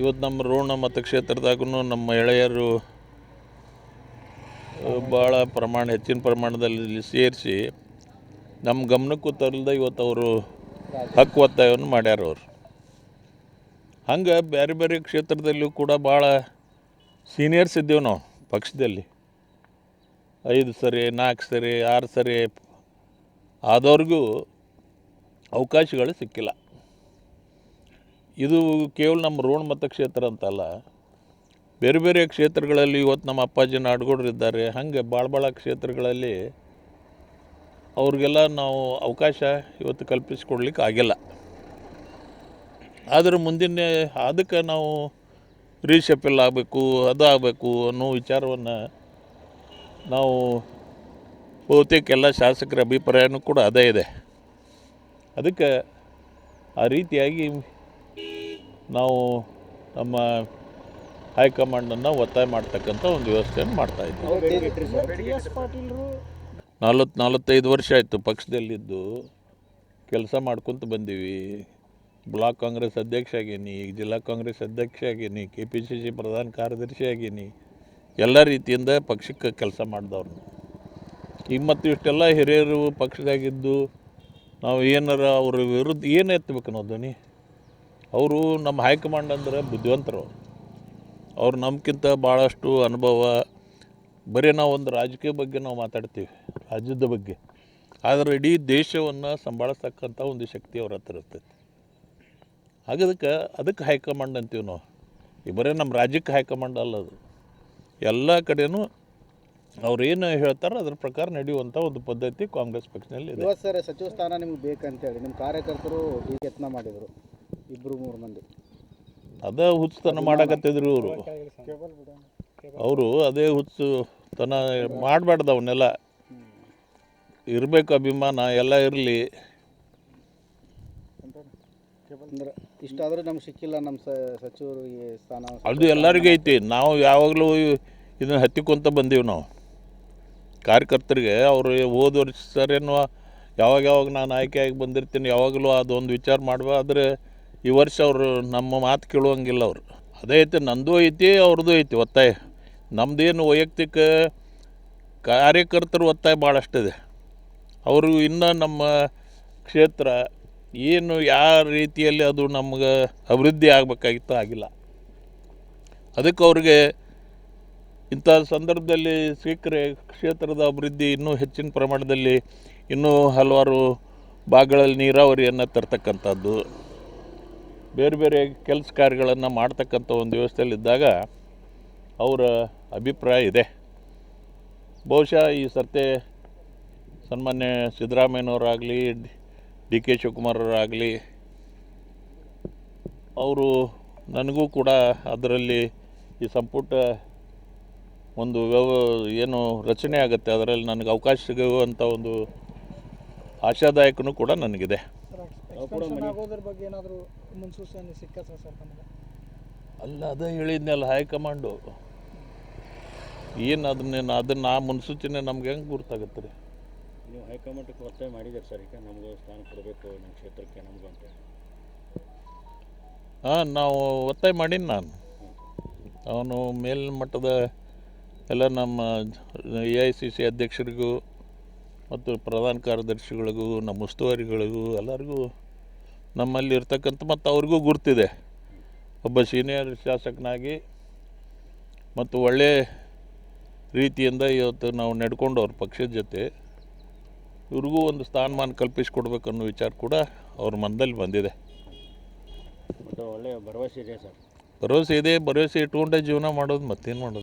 ಇವತ್ತು ನಮ್ಮ ರೋಣ ಮತಕ್ಷೇತ್ರದಾಗೂ ನಮ್ಮ ಎಳೆಯರು ಭಾಳ ಪ್ರಮಾಣ, ಹೆಚ್ಚಿನ ಪ್ರಮಾಣದಲ್ಲಿ ಸೇರಿಸಿ ನಮ್ಮ ಗಮನಕ್ಕೂ ತರಲ್ದ ಇವತ್ತು ಅವರು ಹಕ್ಕು ಒತ್ತಾಯವನ್ನು ಮಾಡ್ಯಾರ ಅವರು. ಹಂಗೆ ಬೇರೆ ಬೇರೆ ಕ್ಷೇತ್ರದಲ್ಲೂ ಕೂಡ ಭಾಳ ಸೀನಿಯರ್ಸ್ ಇದ್ದೇವೆ ನಾವು ಪಕ್ಷದಲ್ಲಿ. ಐದು ಸರಿ, ನಾಲ್ಕು ಸರಿ, ಆರು ಸರಿ ಆದವ್ರಿಗೂ ಅವಕಾಶಗಳು ಸಿಕ್ಕಿಲ್ಲ. ಇದು ಕೇವಲ ನಮ್ಮ ರೋಣ ಮತಕ್ಷೇತ್ರ ಅಂತಲ್ಲ. ಬೇರೆ ಬೇರೆ ಕ್ಷೇತ್ರಗಳಲ್ಲಿ ಇವತ್ತು ನಮ್ಮ ಅಪ್ಪಾಜಿ ಇದ್ದಾರೆ. ಹಾಗೆ ಭಾಳ ಭಾಳ ಕ್ಷೇತ್ರಗಳಲ್ಲಿ ಅವ್ರಿಗೆಲ್ಲ ನಾವು ಅವಕಾಶ ಇವತ್ತು ಕಲ್ಪಿಸಿಕೊಡ್ಲಿಕ್ಕೆ ಆಗಿಲ್ಲ. ಆದರೆ ಮುಂದಿನ ಅದಕ್ಕೆ ನಾವು ರೀಶಫಿಲ್ ಆಗಬೇಕು, ಅದು ಆಗಬೇಕು ಅನ್ನೋ ವಿಚಾರವನ್ನು ನಾವು ಬಹುತೇಕ ಎಲ್ಲ ಶಾಸಕರ ಅಭಿಪ್ರಾಯನೂ ಕೂಡ ಅದೇ ಇದೆ. ಅದಕ್ಕೆ ಆ ರೀತಿಯಾಗಿ ನಾವು ನಮ್ಮ ಹೈಕಮಾಂಡನ್ನು ಒತ್ತಾಯ ಮಾಡ್ತಕ್ಕಂಥ ಒಂದು ವ್ಯವಸ್ಥೆಯನ್ನು ಮಾಡ್ತಾ ಇದ್ದೀವಿ. ನಲ್ವತ್ತು ನಲ್ವತ್ತೈದು ವರ್ಷ ಆಯಿತು ಪಕ್ಷದಲ್ಲಿದ್ದು. ಕೆಲಸ ಮಾಡ್ಕೊತ ಬಂದೀವಿ. ಬ್ಲಾಕ್ ಕಾಂಗ್ರೆಸ್ ಅಧ್ಯಕ್ಷ ಆಗೀನಿ ಈಗ ಜಿಲ್ಲಾ ಕಾಂಗ್ರೆಸ್ ಅಧ್ಯಕ್ಷ ಆಗೀನಿ ಕೆ ಪಿ ಸಿ ಸಿ ಪ್ರಧಾನ ಕಾರ್ಯದರ್ಶಿ ಆಗೀನಿ. ಎಲ್ಲ ರೀತಿಯಿಂದ ಪಕ್ಷಕ್ಕೆ ಕೆಲಸ ಮಾಡಿದವ್ರು. ಈಗ ಮತ್ತು ಇಷ್ಟೆಲ್ಲ ಹಿರಿಯರು ಪಕ್ಷದಾಗಿದ್ದು ನಾವು ಏನಾರ ಅವ್ರ ವಿರುದ್ಧ ಏನು ಎತ್ತಬೇಕು ನಾವು ಧ್ವನಿ? ಅವರು ನಮ್ಮ ಹೈಕಮಾಂಡ್ ಅಂದ್ರೆ ಬುದ್ಧಿವಂತರು. ಅವ್ರು ನಮ್ಗಿಂತ ಭಾಳಷ್ಟು ಅನುಭವ, ಬರೀ ನಾವು ಒಂದು ರಾಜಕೀಯ ಬಗ್ಗೆ ನಾವು ಮಾತಾಡ್ತೀವಿ, ರಾಜ್ಯದ ಬಗ್ಗೆ. ಆದರೆ ಇಡೀ ದೇಶವನ್ನು ಸಂಭಾಳಿಸ್ತಕ್ಕಂಥ ಒಂದು ಶಕ್ತಿ ಅವ್ರ ಹತ್ರ ಇರ್ತೈತಿ. ಹಾಗದಕ್ಕೆ ಅದಕ್ಕೆ ಹೈಕಮಾಂಡ್ ಅಂತೀವಿ ನಾವು. ಈ ಬರೀ ನಮ್ಮ ರಾಜ್ಯಕ್ಕೆ ಹೈಕಮಾಂಡ್ ಅಲ್ಲ ಅದು. ಎಲ್ಲ ಕಡೆಯೂ ಅವ್ರು ಏನು ಹೇಳ್ತಾರೋ ಅದ್ರ ಪ್ರಕಾರ ನಡೆಯುವಂಥ ಒಂದು ಪದ್ಧತಿ ಕಾಂಗ್ರೆಸ್ ಪಕ್ಷದಲ್ಲಿ ಇದೆ. ಸರ್ ಸಚಿವ ಸ್ಥಾನ ನಿಮ್ಗೆ ಬೇಕಂತೇಳಿ ನಿಮ್ಮ ಕಾರ್ಯಕರ್ತರು ಈ ಯತ್ನ ಮಾಡಿದರು. ಇಬ್ಬರು ಮೂರು ಮಂದಿ. ಅದೇ ಹುಚ್ಚುತನ ಮಾಡಕತ್ತಿದ್ರು ಇವರು. ಅವರು ಅದೇ ಹುಚ್ಚುತನ ಮಾಡಬಾರ್ದು ಅವನ್ನೆಲ್ಲ ಇರಬೇಕು ಅಭಿಮಾನ ಎಲ್ಲ ಇರಲಿ. ಅಂದ್ರೆ ಇಷ್ಟಾದರೂ ನಮ್ಗೆ ಸಿಕ್ಕಿಲ್ಲ ನಮ್ಮ ಸ ಸಚಿವರಿಗೆ ಸ್ಥಾನ. ಅದು ಎಲ್ಲರಿಗೂ ಐತಿ. ನಾವು ಯಾವಾಗಲೂ ಇದನ್ನು ಹತ್ತಿಕೊಂತ ಬಂದೀವಿ ನಾವು. ಕಾರ್ಯಕರ್ತರಿಗೆ ಅವರು ಹೋದ ವರ್ಷ ಸರೇನು ಯಾವಾಗ ಯಾವಾಗ ನಾನು ಆಯ್ಕೆಯಾಗಿ ಬಂದಿರ್ತೀನಿ ಯಾವಾಗಲೂ ಅದೊಂದು ವಿಚಾರ ಮಾಡುವ ಆದರೆ ಈ ವರ್ಷ ಅವರು ನಮ್ಮ ಮಾತು ಕೇಳುವಂಗಿಲ್ಲ ಅವರು. ಅದೇ ಐತಿ, ನಂದು ಐತಿ ಅವ್ರದ್ದು ಐತಿ ಒತ್ತಾಯ. ನಮ್ಮದೇನು ವೈಯಕ್ತಿಕ ಕಾರ್ಯಕರ್ತರ ಒತ್ತಾಯ ಭಾಳಷ್ಟಿದೆ ಅವರು ಇನ್ನೂ ನಮ್ಮ ಕ್ಷೇತ್ರ ಏನು ಯಾವ ರೀತಿಯಲ್ಲಿ ಅದು ನಮ್ಗೆ ಅಭಿವೃದ್ಧಿ ಆಗಬೇಕಾಗಿತ್ತು ಆಗಿಲ್ಲ. ಅದಕ್ಕೆ ಅವ್ರಿಗೆ ಇಂಥ ಸಂದರ್ಭದಲ್ಲಿ ಸಿಕ್ಕರೆ ಕ್ಷೇತ್ರದ ಅಭಿವೃದ್ಧಿ ಇನ್ನೂ ಹೆಚ್ಚಿನ ಪ್ರಮಾಣದಲ್ಲಿ ಇನ್ನೂ ಹಲವಾರು ಭಾಗಗಳಲ್ಲಿ ನೀರಾವರಿಯನ್ನು ತರ್ತಕ್ಕಂಥದ್ದು. ಬೇರೆ ಬೇರೆ ಕೆಲಸ ಕಾರ್ಯಗಳನ್ನು ಮಾಡ್ತಕ್ಕಂಥ ಒಂದು ವ್ಯವಸ್ಥೆಯಲ್ಲಿದ್ದಾಗ ಅವರ ಅಭಿಪ್ರಾಯ ಇದೆ. ಬಹುಶಃ ಈ ಸರ್ತೆ ಸನ್ಮಾನ್ಯ ಸಿದ್ದರಾಮಯ್ಯನವರಾಗಲಿ, ಡಿ ಕೆ ಶಿವಕುಮಾರವರಾಗಲಿ ಅವರು ನನಗೂ ಕೂಡ ಅದರಲ್ಲಿ ಈ ಸಂಪುಟ ಒಂದು ವ್ಯವ, ಏನು ರಚನೆ ಆಗುತ್ತೆ, ಅದರಲ್ಲಿ ನನಗೆ ಅವಕಾಶ ಸಿಗುವಂಥ ಒಂದು ಆಶಾದಾಯಕನೂ ಕೂಡ ನನಗಿದೆ. ಆಗೋದ್ರ ಬಗ್ಗೆ ಏನಾದರೂ ಮುನ್ಸೂಚನೆ ಸಿಕ್ಕತ್ತ ಸರ್ ನಮಗೆ? ಅಲ್ಲ ಅದೇ ಹೇಳಿದ್ನಲ್ಲ ಹೈಕಮಾಂಡು ಏನು ಅದನ್ನೇನು ಅದನ್ನು ಆ ಮುನ್ಸೂಚನೆ ನಮ್ಗೆ ಹೆಂಗೆ ಗುರ್ತಾಗತ್ತೆ ರೀ? ನೀವು ಹೈಕಮಾಂಡಕ್ಕೆ ಒತ್ತಾಯ ಮಾಡಿದ್ದೀರಿ ಸರ್ ಈಗ ನಮಗೂ ಸ್ಥಾನ ಕೊಡಬೇಕು ನಮ್ಮ ಕ್ಷೇತ್ರಕ್ಕೆ ನಮಗೂ ಅಂತ. ಹಾಂ ನಾವು ಒತ್ತಾಯ ಮಾಡೀನಿ ನಾನು. ಅವನು ಮೇಲ್ಮಟ್ಟದ ಎಲ್ಲ ನಮ್ಮ ಎ ಐ ಸಿ ಸಿ ಅಧ್ಯಕ್ಷರಿಗೂ ಮತ್ತು ಪ್ರಧಾನ ಕಾರ್ಯದರ್ಶಿಗಳಿಗೂ ನಮ್ಮ ಉಸ್ತುವಾರಿಗಳಿಗೂ ಎಲ್ಲರಿಗೂ ನಮ್ಮಲ್ಲಿ ಇರ್ತಕ್ಕಂಥ ಮತ್ತು ಅವ್ರಿಗೂ ಗುರ್ತಿದೆ. ಒಬ್ಬ ಸೀನಿಯರ್ ಶಾಸಕನಾಗಿ ಮತ್ತು ಒಳ್ಳೆ ರೀತಿಯಿಂದ ಇವತ್ತು ನಾವು ನಡ್ಕೊಂಡವ್ರು ಪಕ್ಷದ ಜೊತೆ ಇವ್ರಿಗೂ ಒಂದು ಸ್ಥಾನಮಾನ ಕಲ್ಪಿಸಿಕೊಡ್ಬೇಕು ಅನ್ನೋ ವಿಚಾರ ಕೂಡ ಅವ್ರ ಮನದಲ್ಲಿ ಬಂದಿದೆ. ಒಳ್ಳೆಯ ಭರವಸೆ ಇದೆ ಸರ್. ಭರವಸೆ ಇದೆ ಭರವಸೆ ಇಟ್ಕೊಂಡೇ ಜೀವನ ಮಾಡೋದು ಮತ್ತೇನು ಮಾಡೋದು?